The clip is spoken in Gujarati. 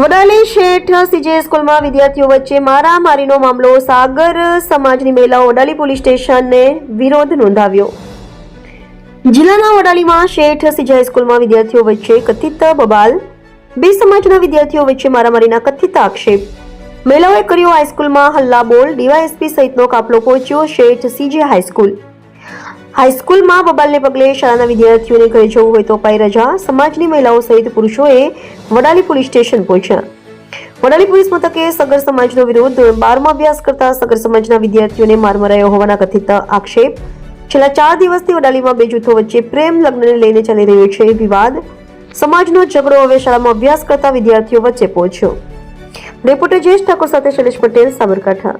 વડાલી શેઠ સીજે સ્કૂલમાં વિદ્યાર્થીઓ વચ્ચે મારામારીનો મામલો સાગર સમાજની મહિલાઓ વડાલી પોલીસ સ્ટેશનને વિરોધ નોંધાવ્યો. જિલ્લાના વડાલીમાં શેઠ સીજે સ્કૂલમાં વિદ્યાર્થીઓ વચ્ચે કથિત બબાલ, બે સમાજના વિદ્યાર્થીઓ વચ્ચે મારામારીના કથિત આક્ષેપ. મહિલાઓએ કર્યો હાઈસ્કૂલમાં હલ્લા બોલ ડીવાયએસપી સહિતનો કાફલો પહોંચ્યો શેઠ સીજે હાઈસ્કૂલ. હાઈસ્કૂલમાં બબાલને પગલે શાળાના વિદ્યાર્થીઓને ઘરે જવું હોય તો અપાઈ રજા. સમાજની મહિલાઓ સહિત પુરુષોએ વડાલી પોલીસ સ્ટેશન પહોંચ્યા. વડાલી પોલીસ મથકે સગર સમાજનો વિરોધ બારમાં અભ્યાસ કરતા સગર સમાજના વિદ્યાર્થીઓને માર મરાયો હોવાના કથિત આક્ષેપ. છેલ્લા ચાર દિવસથી વડાલીમાં બે જૂથો વચ્ચે પ્રેમ લગ્નને લઈને ચાલી રહ્યો છે વિવાદ. સમાજનો ઝઘડો હવે શાળામાં અભ્યાસ કરતા વિદ્યાર્થીઓ વચ્ચે પહોંચ્યો. રિપોર્ટર જયેશ ઠાકોર સાથે શૈલેષ પટેલ, સાબરકાંઠા.